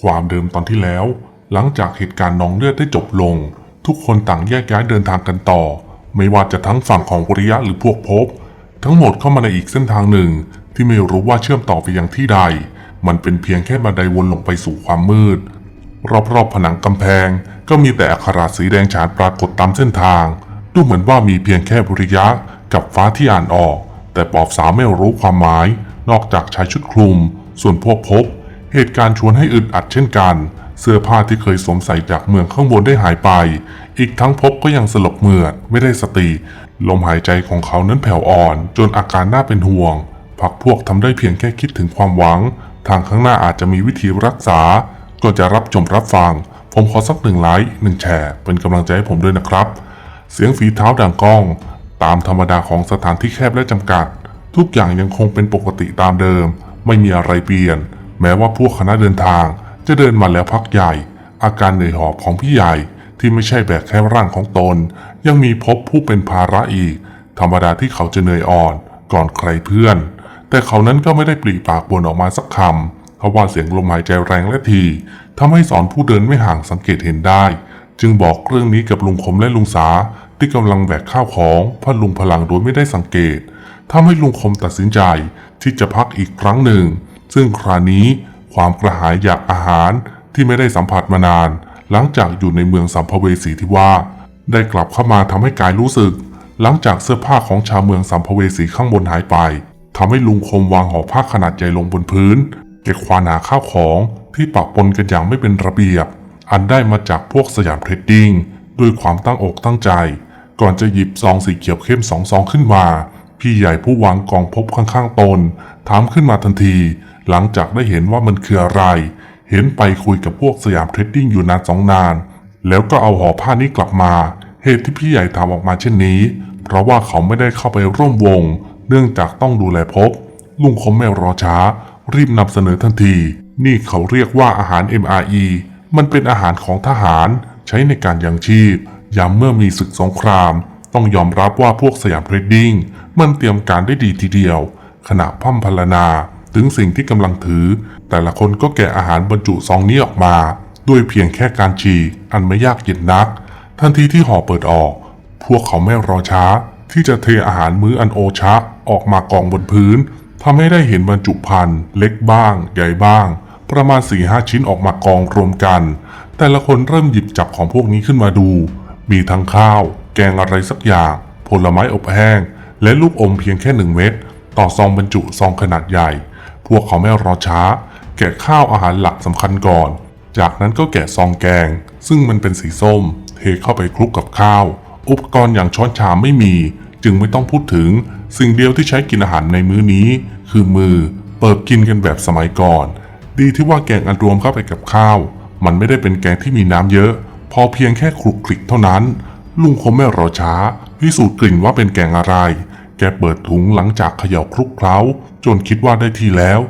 ความเดิมตอนที่แล้ว หลังจากเหตุการณ์น้องเลือดได้จบลง ทุกคนต่างแยกย้ายเดินทางกันต่อ ไม่ว่าจะทั้งฝั่งของวริยะหรือพวกภพบ ทั้งหมดเข้ามาในอีกเส้นทางหนึ่ง ที่ไม่รู้ว่าเชื่อมต่อไปยังที่ใด มันเป็นเพียงแค่บันไดวนลงไปสู่ความมืด รอบๆผนังกำแพง ก็มีแต่อักขระสีแดงฉานปรากฏตามเส้นทาง ดูเหมือนว่ามีเพียงแค่บุริยะกับฟ้าที่อ่านออก แต่ปอบสาวไม่รู้ความหมาย นอกจากชายชุดคลุม ส่วนพวกพบ เหตุการณ์ชวนให้อึดอัดเช่นกัน เสื้อผ้าที่เคยสวมใส่จากเมืองข้างบนได้หายไป อีกทั้งพบก็ยังสลบเหมือดไม่ได้สติ ลมหายใจของเขานั้นแผ่วอ่อน จนอาการน่าเป็นห่วง พักพวกทำได้เพียงแค่คิดถึงความหวัง ทางข้างหน้าอาจจะมีวิธีรักษา ก็จะรับชมรับฟัง ผมขอสักหนึ่งไลค์หนึ่งแชร์เป็นกำลังใจให้ผมด้วยนะครับ เสียงฝีเท้าดังก้อง ตามธรรมดาของสถานที่แคบและจำกัด ทุกอย่างยังคงเป็นปกติตามเดิม ไม่มีอะไรเปลี่ยน แม้ว่าพวกคณะเดินทางจะเดินมาแล้วพักใหญ่ อาการเหนื่อยหอบของพี่ใหญ่ที่ไม่ใช่แบกแค่ร่างของตน ยังมีพบผู้เป็นภาระอีก ธรรมดาที่เขาจะเหนื่อยอ่อนก่อนใครเพื่อน แต่เขานั้นก็ไม่ได้ปลีปากบ่นออกมาสักคำเพราะว่าเสียงลมหายใจแรงและทีทำให้สอนผู้เดินไม่ห่างสังเกตเห็นได้ จึงบอกเรื่องนี้กับลุงคมและลุงสาที่กำลังแบกข้าวของพลุงพลังโดยไม่ได้สังเกตทำให้ลุงคมตัดสินใจที่จะพักอีกครั้งหนึ่ง ซึ่งคราวนี้ความกระหายอยากอาหารที่ไม่ได้สัมผัสมานาน หลังจากอยู่ในเมืองสัมภเวสีที่ว่า ได้กลับเข้ามาทำให้กายรู้สึก หลังจากเสื้อผ้าของชาวเมืองสัมภเวสีข้างบนหายไปทำให้ลุงคมวางห่อผ้าขนาดใหญ่ลงบนพื้น เก็บควานหาข้าวของที่ปะปนกันอย่างไม่เป็นระเบียบ อันได้มาจากพวกสยามเทรดดิ้งด้วยความตั้งอกตั้งใจ ก่อนจะหยิบซองสีเขียวเข้มสองซองขึ้นมา พี่ใหญ่ผู้วางกองพบข้างๆตน ถามขึ้นมาทันที หลังจากได้เห็นว่ามันคืออะไร เห็นไปคุยกับพวกสยามเทรดดิ้งอยู่นานสองนาน แล้วก็เอาห่อผ้านี้กลับมา เหตุที่พี่ใหญ่ทำออกมาเช่นนี้ เพราะว่าเขาไม่ได้เข้าไปร่วมวง เนื่องจากต้องดูแลพบ ลุงคมไม่รอช้า รีบนำเสนอทันที นี่เขาเรียกว่าอาหาร MRE มันเป็นอาหารของทหารใช้ในการยังชีพ ยามเมื่อมีศึกสงคราม ต้องยอมรับว่าพวกสยามเทรดดิ้งมันเตรียมการได้ดีทีเดียว ขณะพร่ำพรรณนา ถึงสิ่งที่กำลังถือ แต่ละคนก็แกะอาหารบรรจุซองนี้ออกมา ด้วยเพียงแค่การฉีกอันไม่ยากเย็นนัก ทันทีที่ห่อเปิดออก พวกเขาไม่รอช้า ที่จะเทอาหารมื้ออันโอชะออกมากองบนพื้นทำให้ได้เห็นบรรจุภัณฑ์เล็กบ้าง ใหญ่บ้าง ประมาณ4ีหชิ้นออกมากองรวมกัน แต่ละคนเริ่มหยิบจับของพวกนี้ขึ้นมาดู มีทั้งข้าว แกงอะไรสักอย่าง ผลไม้อบแห้ง และลูกอมเพียงแค่หนึ่งเม็ดต่อซองบรรจุซองขนาดใหญ่ พวกเขาไม่รอช้า แกะข้าวอาหารหลักสำคัญก่อน จากนั้นก็แกะซองแกง ซึ่งมันเป็นสีส้ม เทเข้าไปคลุกกับข้าว อุปกรณ์อย่างช้อนชามไม่มี จึงไม่ต้องพูดถึง สิ่งเดียวที่ใช้กินอาหารในมื้อนี้ คือมือ เปิดกินกันแบบสมัยก่อน ดีที่ว่าแกงอันรวมเข้าไปกับข้าว มันไม่ได้เป็นแกงที่มีน้ำเยอะ พอเพียงแค่คลุกคลิกเท่านั้น ลุงคงไม่รอช้า พิสูจน์กลิ่นว่าเป็นแกงอะไร แกเปิดถุงหลังจากเขย่าคลุกเคล้า จนคิดว่าได้ที่แล้ว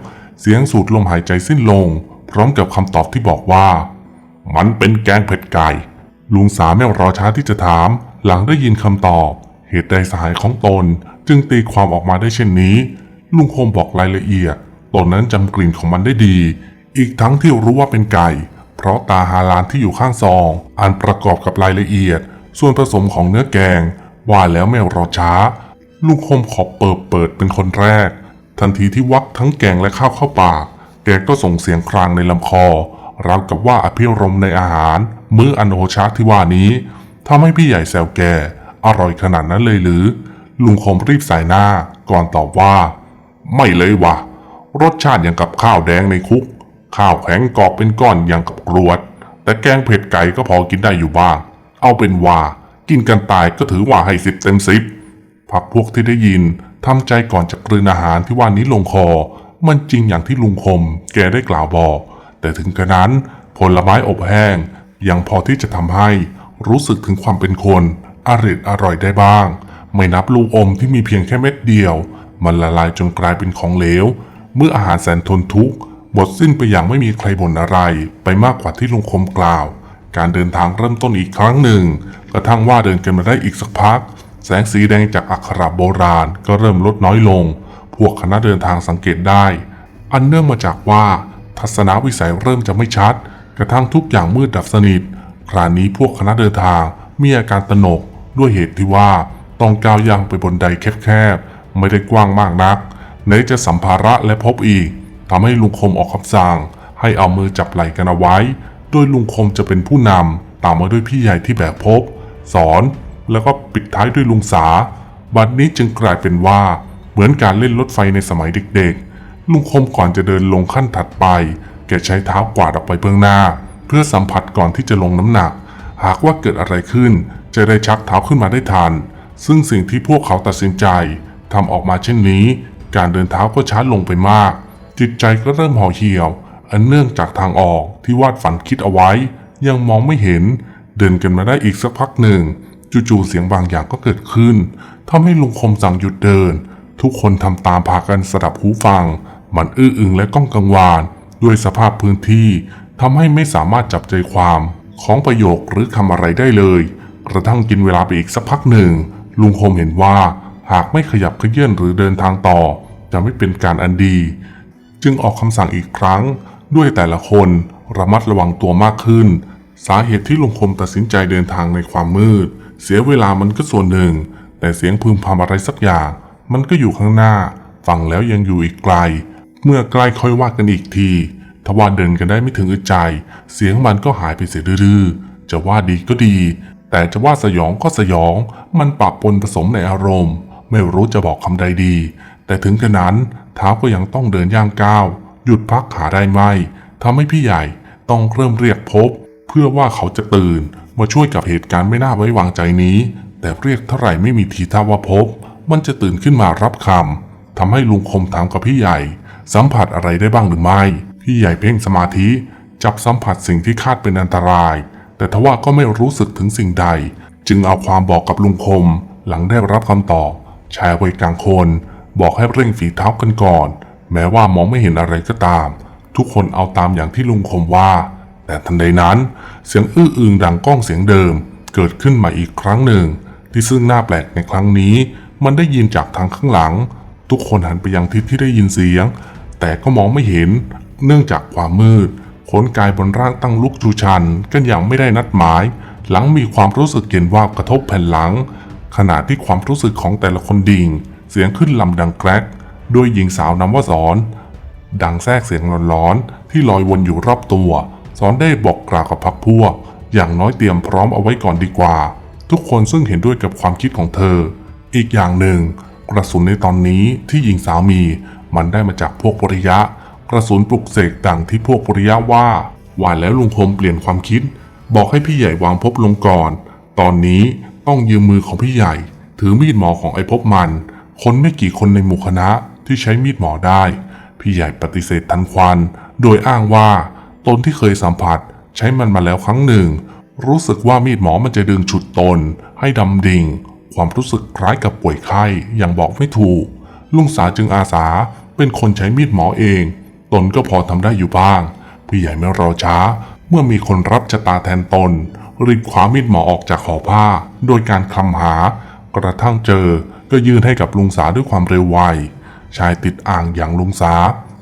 เสียงสูดลมหายใจสิ้นลง พร้อมกับคำตอบที่บอกว่า มันเป็นแกงเผ็ดไก่ ลุงสาไม่รอช้าที่จะถาม หลังได้ยินคำตอบ เหตุใดสหายของตน จึงตีความออกมาได้เช่นนี้ ลุงคมบอกรายละเอียดตนนั้นจำกลิ่นของมันได้ดี อีกทั้งที่รู้ว่าเป็นไก่ เพราะตาฮาลานที่อยู่ข้างซอง อันประกอบกับรายละเอียด ส่วนผสมของเนื้อแกง ว่าแล้วไม่รอช้า ลุงคมขอเปิดเปิดเป็นคนแรก ทันทีที่วักทั้งแกงและข้าวเข้าปาก แกก็ส่งเสียงครางในลำคอราวกับว่าอภิรมย์ในอาหาร มื้ออันโอชะที่ว่านี้ทำให้พี่ใหญ่แซวแก อร่อยขนาดนั้นเลยหรือ ลุงคมรีบใส่หน้าก่อนตอบว่า ไม่เลยวะรสชาติอย่างกับข้าวแดงในคุก ข้าวแข็งกรอบเป็นก้อนอย่างกับกรวด แต่แกงเผ็ดไก่ก็พอกินได้อยู่บ้าง เอาเป็นว่า กินกันตายก็ถือว่าให้สิบเต็มสิบ พักพวกที่ได้ยินทำใจก่อนจะกลืนอาหารที่ว่านี้ลงคอ มันจริงอย่างที่ลุงคม แกได้กล่าวบอก แต่ถึงกระนั้นผลไม้อบแห้ง ยังพอที่จะทำให้รู้สึกถึงความเป็นคนอร่อยอร่อยได้บ้าง ไม่นับลูกอมที่มีเพียงแค่เม็ดเดียว มันละลายจนกลายเป็นของเหลว เมื่ออาหารแสนทนทุกข์หมดสิ้นไปอย่างไม่มีใครบ่นอะไร ไปมากกว่าที่ลุงคมกล่าว การเดินทางเริ่มต้นอีกครั้งหนึ่ง กระทั่งว่าเดินกันมาได้อีกสักพัก แสงสีแดงจากอักขระโบราณก็เริ่มลดน้อยลง พวกคณะเดินทางสังเกตได้ อันเนื่องมาจากว่า ทัศนวิสัยเริ่มจะไม่ชัด กระทั่งทุกอย่างมืดดับสนิท คราวนี้พวกคณะเดินทางมีอาการตนกด้วยเหตุที่ว่าต้องก้าวย่างไปบนไดแคบๆ ไม่ได้กว้างมากนักไหนจะสัมภาระและพบอีกทำให้ลุงคมออกคำสั่ง ให้เอามือจับไหล่กันเอาไว้ โดยลุงคมจะเป็นผู้นำตามมาด้วยพี่ใหญ่ที่แบกพบ สอน แล้วก็ปิดท้ายด้วยลุงสา บัดนี้จึงกลายเป็นว่า เหมือนการเล่นรถไฟในสมัยเด็กๆ ลุงคมก่อนจะเดินลงขั้นถัดไป แกใช้เท้ากวาดออกไปเบื้องหน้า เพื่อสัมผัสก่อนที่จะลงน้ำหนัก หากว่าเกิดอะไรขึ้น จะได้ชักเท้าขึ้นมาได้ทัน ซึ่งสิ่งที่พวกเขาตัดสินใจทำออกมาเช่นนี้ การเดินเท้าก็ช้าลงไปมาก จิตใจก็เริ่มห่อเหี่ยว อันเนื่องจากทางออกที่วาดฝันคิดเอาไว้ ยังมองไม่เห็น เดินกันมาได้อีกสักพักหนึ่ง จู่ๆเสียงบางอย่างก็เกิดขึ้นทำให้ลุงคมสั่งหยุดเดิน ทุกคนทำตามพากันสดับหูฟัง มันอื้ออึงและก้องกังวาน ด้วยสภาพพื้นที่ทำให้ไม่สามารถจับใจความของประโยคหรือคำอะไรได้เลย กระทั่งกินเวลาไปอีกสักพักหนึ่ง ลุงคมเห็นว่าหากไม่ขยับเขยื่อนหรือเดินทางต่อ จะไม่เป็นการอันดี จึงออกคำสั่งอีกครั้ง ด้วยแต่ละคนระมัดระวังตัวมากขึ้น สาเหตุที่ลุงคมตัดสินใจเดินทางในความมืด เสียเวลามันก็ส่วนหนึ่ง แต่เสียงพึมพำอะไรสักอย่าง มันก็อยู่ข้างหน้า ฟังแล้วยังอยู่อีกไกล เมื่อใกล้ค่อยว่ากันอีกทีทว่าเดินกันได้ไม่ถึงอึดใจ เสียงมันก็หายไปเสียดื้อๆจะว่าดีก็ดี แต่จะว่าสยองก็สยอง มันปะปนผสมในอารมณ์ ไม่รู้จะบอกคำใดดี แต่ถึงกระนั้นเท้าก็ยังต้องเดินย่างก้าว หยุดพักขาได้ไหมทำให้พี่ใหญ่ต้องเริ่มเรียกพบ เพื่อว่าเขาจะตื่น มาช่วยกับเหตุการณ์ไม่น่าไว้วางใจนี้ แต่เรียกเท่าไหร่ไม่มีทีท่าว่าพบ มันจะตื่นขึ้นมารับคำทำให้ลุงคมถามกับพี่ใหญ่ สัมผัสอะไรได้บ้างหรือไม่ พี่ใหญ่เพ่งสมาธิ จับสัมผัสสิ่งที่คาดเป็นอันตราย แต่ทว่าก็ไม่รู้สึกถึงสิ่งใด จึงเอาความบอกกับลุงคม หลังได้รับคำตอบชายวัยกลางคน บอกให้เร่งฝีเท้ากันก่อน แม้ว่ามองไม่เห็นอะไรก็ตาม ทุกคนเอาตามอย่างที่ลุงคมว่า แต่ทันใดนั้นเสียงอื้ออึงดังก้องเสียงเดิม เกิดขึ้นมาอีกครั้งหนึ่ง ที่ซึ่งน้าแปลกในครั้งนี้ มันได้ยินจากทางข้างหลัง ทุกคนหันไปยังทิศที่ได้ยินเสียง แต่ก็มองไม่เห็น เนื่องจากความมืดขนกายบนร่างตั้งลุกชูชันกันอย่างไม่ได้นัดหมาย หลังมีความรู้สึกเย็นว่ากระทบแผ่นหลัง ขณะที่ความรู้สึกของแต่ละคนดิ่ง เสียงขึ้นลำดังแกรกโดยหญิงสาวนำว่าสอน ดังแทรกเสียงร้อนๆที่ลอยวนอยู่รอบตัว สอนได้บอกกล่าวกับพักพวก อย่างน้อยเตรียมพร้อมเอาไว้ก่อนดีกว่า ทุกคนซึ่งเห็นด้วยกับความคิดของเธอ อีกอย่างหนึ่ง กระสุนในตอนนี้ที่หญิงสาวมี มันได้มาจากพวกปริยะ กระสุนปลุกเสกดังที่พวกปริยะว่าว่าแล้วลุงคมเปลี่ยนความคิด บอกให้พี่ใหญ่วางพบลงก่อน ตอนนี้ต้องยืมมือของพี่ใหญ่ ถือมีดหมอของไอ้พบมัน คนไม่กี่คนในหมู่คณะที่ใช้มีดหมอได้ พี่ใหญ่ปฏิเสธทันควัน โดยอ้างว่า ตนที่เคยสัมผัส ใช้มันมาแล้วครั้งหนึ่ง รู้สึกว่ามีดหมอมันจะดึงฉุดตน ให้ดำดิ่ง ความรู้สึกคล้ายกับป่วยไข้อย่างบอกไม่ถูก ลุงสาจึงอาสาเป็นคนใช้มีดหมอเอง ตนก็พอทำได้อยู่บ้างพี่ใหญ่ไม่รอช้า เมื่อมีคนรับชะตาแทนตนรีบคว้ามีดหมอออกจากห่อผ้า โดยการคลำหากระทั่งเจอก็ยื่นให้กับลุงสาด้วยความเร็วไวชายติดอ่างอย่างลุงสา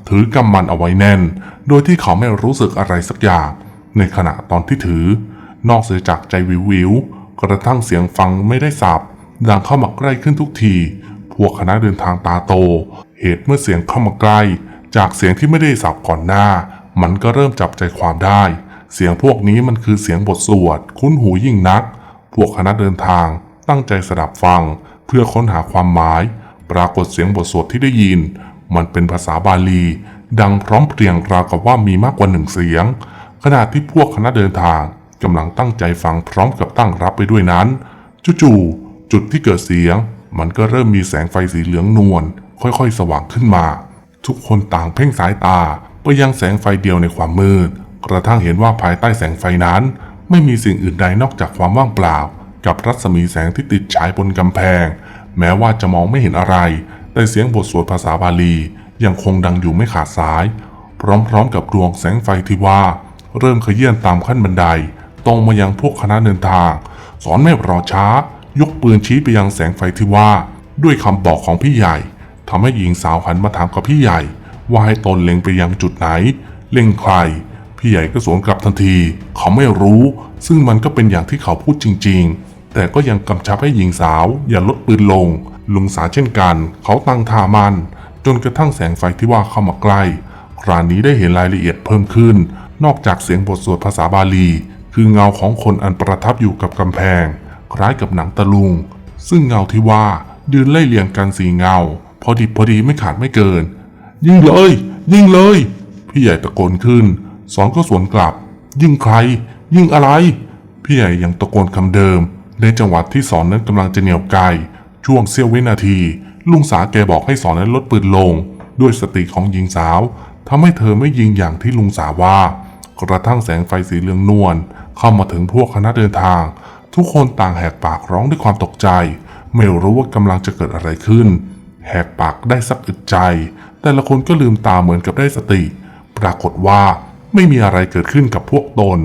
ถือกำมันเอาไว้แน่น โดยที่เขาไม่รู้สึกอะไรสักอย่าง ในขณะตอนที่ถือ นอกเสียจากใจวิววิวกระทั่งเสียงฟังไม่ได้สับดังเข้ามาใกล้ขึ้นทุกที พวกคณะเดินทางตาโต เหตุเมื่อเสียงเข้ามาใกล้ จากเสียงที่ไม่ได้สับก่อนหน้า มันก็เริ่มจับใจความได้ เสียงพวกนี้มันคือเสียงบทสวด คุ้นหูยิ่งนัก พวกคณะเดินทางตั้งใจสดับฟัง เพื่อค้นหาความหมาย ปรากฏเสียงบทสวดที่ได้ยิน มันเป็นภาษาบาลี ดังพร้อมเพรียงราวกับว่ามีมากกว่าหนึ่งเสียง ขณะที่พวกคณะเดินทางกำลังตั้งใจฟังพร้อมกับตั้งรับไปด้วยนั้นจู่ๆจุดที่เกิดเสียง มันก็เริ่มมีแสงไฟสีเหลืองนวลค่อยๆ สว่างขึ้นมา ทุกคนต่างเพ่งสายตาไปยังแสงไฟเดียวในความมืด กระทั่งเห็นว่าภายใต้แสงไฟนั้น ไม่มีสิ่งอื่นใดนอกจากความว่างเปล่า กับรัศมีแสงที่ติดฉายบนกำแพง แม้ว่าจะมองไม่เห็นอะไร แต่เสียงบทสวดภาษาบาลียังคงดังอยู่ไม่ขาดสาย พร้อมๆกับดวงแสงไฟที่ว่า เริ่มขยื่นตามขั้นบันไดตรงมายังพวกคณะเดินทาง สอนไม่รอช้า ยกปืนชี้ไปยังแสงไฟที่ว่า ด้วยคำบอกของพี่ใหญ่ทำให้หญิงสาวหันมาถามกับพี่ใหญ่ว่าให้ตนเล็งไปยังจุดไหน เล่งใคร พี่ใหญ่ก็สวนกลับทันที เขาไม่รู้ ซึ่งมันก็เป็นอย่างที่เขาพูดจริง ๆ แต่ก็ยังกำชับให้หญิงสาวอย่าลดปืนลง ลุงสาเช่นกัน เขาตั้งท่ามัน จนกระทั่งแสงไฟที่ว่าเข้ามาใกล้ คราวนี้ได้เห็นรายละเอียดเพิ่มขึ้น นอกจากเสียงบทสวดภาษาบาลี คือเงาของคนอันประทับอยู่กับกำแพง คล้ายกับหนังตะลุง ซึ่งเงาที่ว่ายืนไล่เลียงกันสีเงา พอดิบพอดีไม่ขาดไม่เกิน ยิงเลย ยิงเลย พี่ใหญ่ตะโกนขึ้น สอนก็สวนกลับ ยิงใคร ยิงอะไร พี่ใหญ่ยังตะโกนคำเดิม ในจังหวะที่สอนนั้นกำลังจะเหนียวไกล ช่วงเสี้ยววินาที ลุงสาแกบอกให้สอนนั้นลดปืนลง ด้วยสติของหญิงสาวทำให้เธอไม่ยิงอย่างที่ลุงสาว่า กระทั่งแสงไฟสีเหลืองนวลเข้ามาถึงพวกคณะเดินทาง ทุกคนต่างแหกปากร้องด้วยความตกใจ ไม่รู้ว่ากำลังจะเกิดอะไรขึ้น แหกปากได้สักอึดใจ แต่ละคนก็ลืมตาเหมือนกับได้สติ ปรากฏว่าไม่มีอะไรเกิดขึ้นกับพวกตน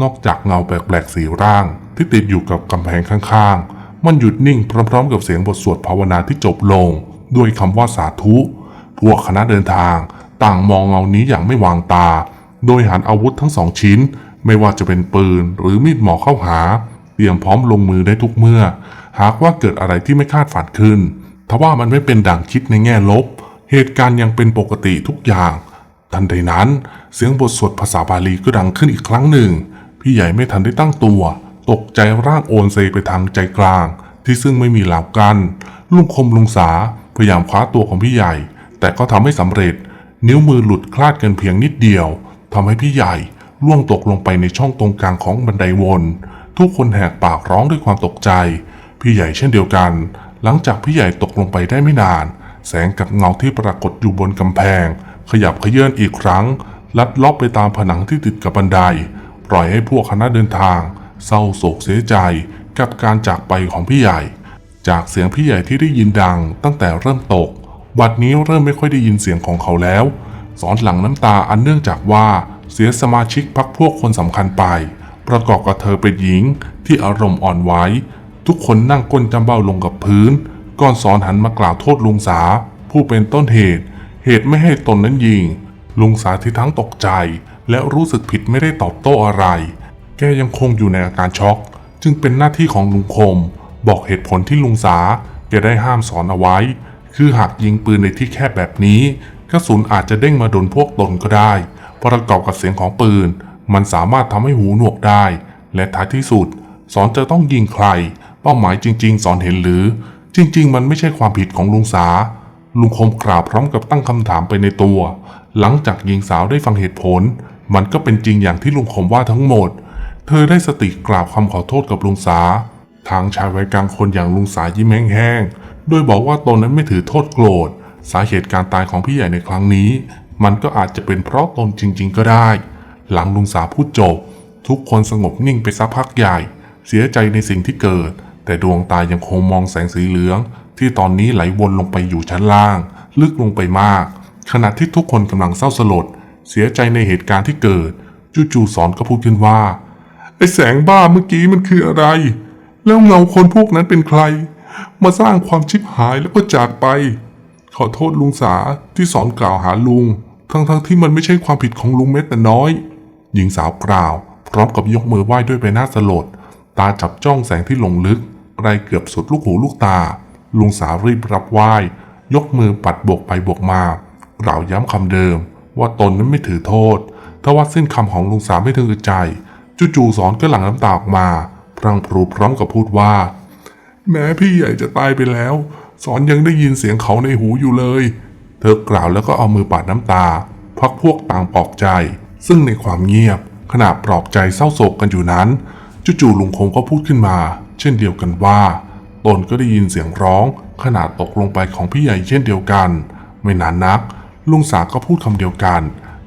นอกจากเงาแปลกๆสีร่าง ที่ติดอยู่กับกำแพงข้างๆ มันหยุดนิ่งพร้อมๆ กับเสียงบทสวดภาวนาที่จบลง ด้วยคำว่าสาธุ พวกคณะเดินทาง ต่างมองเงานี้อย่างไม่วางตา โดยหันอาวุธทั้งสองชิ้น ไม่ว่าจะเป็นปืนหรือมีดหมอเข้าหา เตรียมพร้อมลงมือได้ทุกเมื่อ หากว่าเกิดอะไรที่ไม่คาดฝันขึ้นทว่ามันไม่เป็นดังคิดในแง่ลบ เหตุการณ์ยังเป็นปกติทุกอย่าง ทันใดนั้น เสียงบทสวดภาษาบาลีก็ดังขึ้นอีกครั้งหนึ่ง พี่ใหญ่ไม่ทันได้ตั้งตัว ตกใจร่างโอนเซไปทางใจกลาง ที่ซึ่งไม่มีหลาวกัน ลุงคมลุงสาพยายามคว้าตัวของพี่ใหญ่ แต่ก็ทำไม่สำเร็จ นิ้วมือหลุดคลาดกันเพียงนิดเดียวทำให้พี่ใหญ่ล่วงตกลงไปในช่องตรงกลางของบันไดวน ทุกคนแหกปากร้องด้วยความตกใจ พี่ใหญ่เช่นเดียวกัน หลังจากพี่ใหญ่ตกลงไปได้ไม่นาน แสงกับเงาที่ปรากฏอยู่บนกำแพง ขยับเขยื่นอีกครั้ง ลัดเลาะไปตามผนังที่ติดกับบันได ปล่อยให้พวกคณะเดินทาง เศร้าโศกเสียใจกับการจากไปของพี่ใหญ่ จากเสียงพี่ใหญ่ที่ได้ยินดังตั้งแต่เริ่มตก บัดนี้เริ่มไม่ค่อยได้ยินเสียงของเขาแล้ว สอนหลังน้ำตาอันเนื่องจากว่าเสียสมาชิกพักพวกคนสำคัญไป ประกอบกับเธอเป็นหญิงที่อารมณ์อ่อนไหวทุกคนนั่งก้นจำเบ้าลงกับพื้น ก่อนสอนหันมากล่าวโทษลุงสา ผู้เป็นต้นเหตุ เหตุไม่ให้ตนนั้นยิง ลุงสาที่ทั้งตกใจ และรู้สึกผิดไม่ได้ตอบโต้อะไร แกยังคงอยู่ในอาการช็อก จึงเป็นหน้าที่ของลุงคม บอกเหตุผลที่ลุงสาแกได้ห้ามสอนเอาไว้ คือหากยิงปืนในที่แคบแบบนี้กระสุนอาจจะเด้งมาโดนพวกตนก็ได้ ประกอบกับเสียงของปืน มันสามารถทำให้หูหนวกได้ และท้ายที่สุด สอนจะต้องยิงใคร เป้าหมายจริง ๆ สอนเห็นหรือ จริง ๆ มันไม่ใช่ความผิดของลุงสา ลุงคมกราบพร้อมกับตั้งคำถามไปในตัว หลังจากหญิงสาวได้ฟังเหตุผล มันก็เป็นจริงอย่างที่ลุงคมว่าทั้งหมด เธอได้สติกราบคำขอโทษกับลุงสา ทางชายวัยกลางคนอย่างลุงสายิ้มแห้งๆ โดยบอกว่าตนนั้นไม่ถือโทษโกรธ สาเหตุการตายของพี่ใหญ่ในครั้งนี้ มันก็อาจจะเป็นเพราะตนจริง ๆ ก็ได้ หลังลุงสาพูดจบ ทุกคนสงบนิ่งไปสักพักใหญ่ เสียใจในสิ่งที่เกิด แต่ดวงตายังคงมองแสงสีเหลือง ที่ตอนนี้ไหลวนลงไปอยู่ชั้นล่าง ลึกลงไปมาก ขณะที่ทุกคนกำลังเศร้าสลด เสียใจในเหตุการณ์ที่เกิด จู่ๆสอนก็พูดขึ้นว่า ไอ้แสงบ้าเมื่อกี้มันคืออะไร แล้วเงาคนพวกนั้นเป็นใคร มาสร้างความชิบหายแล้วก็จากไป ขอโทษลุงสาที่สอนกล่าวหาลุง ทั้งๆทที่มันไม่ใช่ความผิดของลุงแม้แต่น้อย หญิงสาวกล่าว พร้อมกับยกมือไหว้ด้วยใบหน้าสลด ตาจับจ้องแสงที่ลงลึกไกลเกือบสุดลูกหูลูกตา ลุงสาวรีบรับไหว้ ยกมือปัดโบกไปโบกมากล่าวย้ำคำเดิม ว่าตนนั้นไม่ถือโทษ ทว่าสิ้นคำของลุงสาวไม่ถึงใจ จู่ๆสอนก็หลั่งน้ำตาออกมา พรังพรูพร้อมกับพูดว่า แม้พี่ใหญ่จะตายไปแล้ว สอนยังได้ยินเสียงเขาในหูอยู่เลย เธอกล่าวแล้วก็เอามือปาดน้ำตา พักพวกต่างปลอบใจ ซึ่งในความเงียบขณะปลอบใจเศร้าโศกกันอยู่นั้นจู่ๆลุงคงก็พูดขึ้นมา เช่นเดียวกันว่าตนก็ได้ยินเสียงร้อง ขนาดตกลงไปของพี่ใหญ่เช่นเดียวกัน ไม่นานนัก ลุงสาก็พูดคำเดียวกัน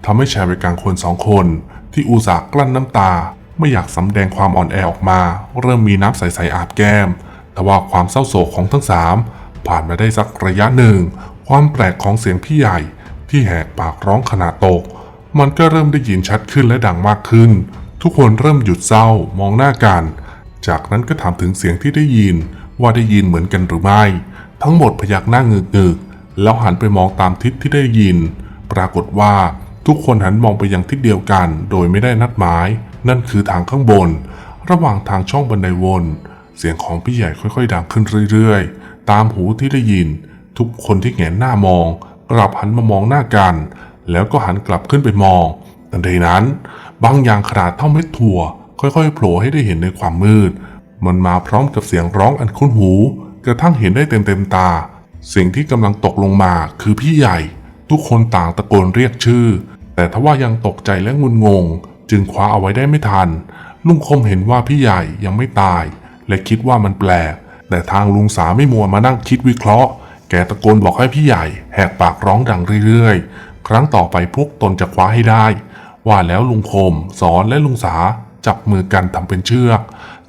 ทำให้ชายวัยกลางคนสองคน ที่อุตส่าห์กลั้นน้ำตา ไม่อยากสำแดงความอ่อนแอออกมา เริ่มมีน้ำใสๆอาบแก้มแต่ว่าความเศร้าโศกของทั้งสามผ่านมาได้สักระยะหนึ่ง ความแปลกของเสียงพี่ใหญ่ ที่แหกปากร้องขนาดตก มันก็เริ่มได้ยินชัดขึ้นและดังมากขึ้น ทุกคนเริ่มหยุดเศร้ามองหน้ากัน จากนั้นก็ถามถึงเสียงที่ได้ยินว่าได้ยินเหมือนกันหรือไม่ ทั้งหมดพยักหน้าเงึกๆแล้วหันไปมองตามทิศที่ได้ยิน ปรากฏว่าทุกคนหันมองไปยังทิศเดียวกัน โดยไม่ได้นัดหมาย นั่นคือทางข้างบน ระหว่างทางช่องบันไดวน เสียงของพี่ใหญ่ค่อยๆดังขึ้นเรื่อยๆ ตามหูที่ได้ยิน ทุกคนที่แงนหน้ามอง กลับหันมามองหน้ากัน แล้วก็หันกลับขึ้นไปมอง ทันใดนั้น บางอย่างขนาดเท่าเม็ดถั่ว ค่อยๆโผล่ให้ได้เห็นในความมืด มันมาพร้อมกับเสียงร้องอันคุ้นหู กระทั่งเห็นได้เต็มๆตา สิ่งที่กำลังตกลงมาคือพี่ใหญ่ ทุกคนต่างตะโกนเรียกชื่อ แต่ทว่ายังตกใจและงุนงง จึงคว้าเอาไว้ได้ไม่ทัน ลุงคมเห็นว่าพี่ใหญ่ยังไม่ตาย และคิดว่ามันแปลก แต่ทางลุงสาไม่มัวมานั่งคิดวิเคราะห์ แกตะโกนบอกให้พี่ใหญ่แหกปากร้องดังเรื่อยๆ ครั้งต่อไปพวกตนจะคว้าให้ได้ ว่าแล้วลุงคมสอนและลุงสาจับมือกันทำเป็นเชือก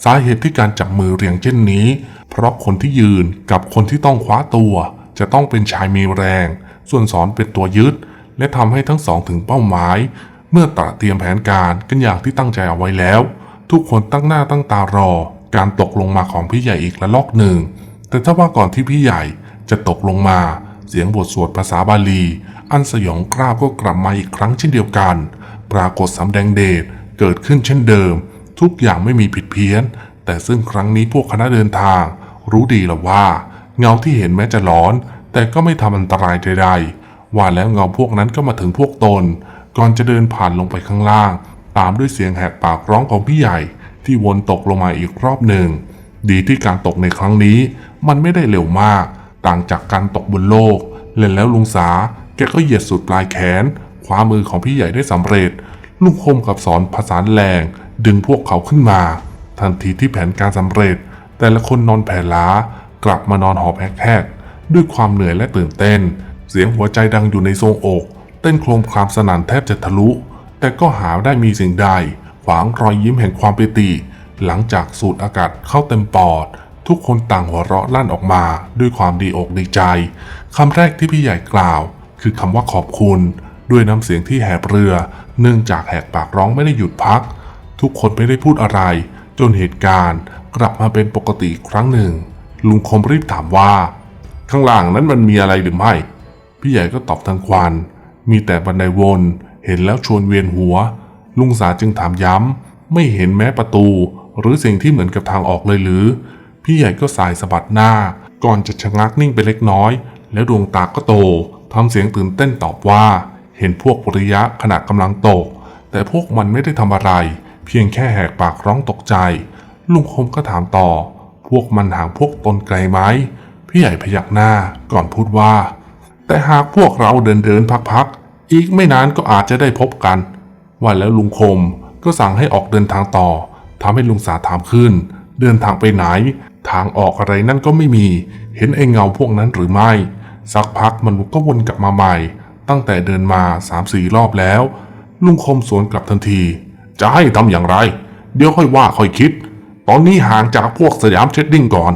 สาเหตุที่การจับมือเรียงเช่นนี้ เพราะคนที่ยืนกับคนที่ต้องคว้าตัว จะต้องเป็นชายมีแรง ส่วนสอนเป็นตัวยึด และทำให้ทั้งสองถึงเป้าหมาย เมื่อตระเตรียมแผนการกันอย่างที่ตั้งใจเอาไว้แล้ว ทุกคนตั้งหน้าตั้งตารอ การตกลงมาของพี่ใหญ่อีกละลอกหนึ่ง แต่ถ้าว่าก่อนที่พี่ใหญ่จะตกลงมา เสียงบทสวดภาษาบาลี อันสยองกล้าวก็กลับมาอีกครั้งเช่นเดียวกัน ปรากฏสำแดงเดชเกิดขึ้นเช่นเดิม ทุกอย่างไม่มีผิดเพี้ยน แต่ซึ่งครั้งนี้พวกคณะเดินทาง รู้ดีแล้วว่า เงาที่เห็นแม้จะหลอน แต่ก็ไม่ทำอันตรายใดๆว่าแล้วเงาพวกนั้นก็มาถึงพวกตน ก่อนจะเดินผ่านลงไปข้างล่าง ตามด้วยเสียงแหกปากร้องของพี่ใหญ่ ที่วนตกลงมาอีกรอบหนึ่ง ดีที่การตกในครั้งนี้ มันไม่ได้เร็วมาก ต่างจากการตกบนโลก เล่นแล้วลุงสา แกก็เหยียดสุดปลายแขนคว้ามือของพี่ใหญ่ได้สำเร็จ ลุงคมกับสอนผสานแรง ดึงพวกเขาขึ้นมา ทันทีที่แผนการสำเร็จ แต่ละคนนอนแผ่ล้ากลับมานอนหอบแฮกๆด้วยความเหนื่อยและตื่นเต้น เสียงหัวใจดังอยู่ในทรงอก เต้นโครมครามสนั่นแทบจะทะลุ แต่ก็หาได้มีสิ่งใด ขวางรอยยิ้มแห่งความปิติ หลังจากสูดอากาศเข้าเต็มปอด ทุกคนต่างหัวเราะลั่นออกมาด้วยความดีอกดีใจคำแรกที่พี่ใหญ่กล่าว คือคำว่าขอบคุณ ด้วยน้ำเสียงที่แหบเรือ เนื่องจากแหกปากร้องไม่ได้หยุดพัก ทุกคนไม่ได้พูดอะไร จนเหตุการณ์กลับมาเป็นปกติอีกครั้งหนึ่ง ลุงคมรีบถามว่า ข้างล่างนั้นมันมีอะไรหรือไม่ พี่ใหญ่ก็ตอบทันควัน มีแต่บันไดวน เห็นแล้วชวนเวียนหัว ลุงสาจึงถามย้ำ ไม่เห็นแม้ประตู หรือสิ่งที่เหมือนกับทางออกเลยหรือ พี่ใหญ่ก็สายสะบัดหน้า ก่อนจะชะงักนิ่งไปเล็กน้อย แล้วดวงตาก็โตทำเสียงตื่นเต้นตอบว่า เห็นพวกปริยะขณะกำลังตก แต่พวกมันไม่ได้ทำอะไร เพียงแค่แหกปากร้องตกใจ ลุงคมก็ถามต่อ พวกมันห่างพวกตนไกลไหมพี่ใหญ่พยักหน้าก่อนพูดว่า แต่หากพวกเราเดินเดินพักๆ อีกไม่นานก็อาจจะได้พบกัน ว่าแล้วลุงคมก็สั่งให้ออกเดินทางต่อทำให้ลุงสาถามขึ้น เดินทางไปไหน ทางออกอะไรนั่นก็ไม่มี เห็นไอ้เงาพวกนั้นหรือไม่ สักพักมันก็วนกลับมาใหม่ ตั้งแต่เดินมาสามสี่รอบแล้ว ลุงคมสวนกลับทันที จะให้ทำอย่างไร เดี๋ยวค่อยว่าค่อยคิด ตอนนี้ห่างจากพวกสยามเทรดดิ้งก่อน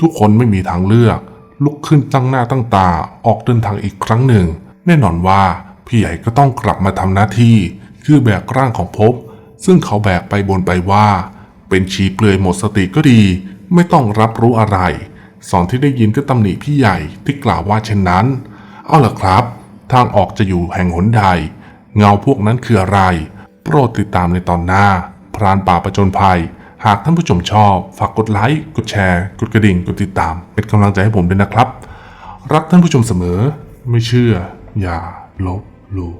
ทุกคนไม่มีทางเลือก ลุกขึ้นตั้งหน้าตั้งตาออกเดินทางอีกครั้งหนึ่ง แน่นอนว่าพี่ใหญ่ก็ต้องกลับมาทำหน้าที่ คือแบกร่างของภพซึ่งเขาแบกไปบนไปว่า เป็นชีเปลือยหมดสติก็ดี ไม่ต้องรับรู้อะไร สอนที่ได้ยินก็ตำหนิพี่ใหญ่ที่กล่าวว่าเช่นนั้น เอาล่ะครับ ทางออกจะอยู่แห่งหนใด เงาพวกนั้นคืออะไร โปรดติดตามในตอนหน้า พรานป่าประจนภัย หากท่านผู้ชมชอบฝากกดไลค์ กดแชร์ กดกระดิ่ง กดติดตาม เป็นกำลังใจให้ผมด้วยนะครับ รักท่านผู้ชมเสมอ ไม่เชื่อ อย่าลบหลู่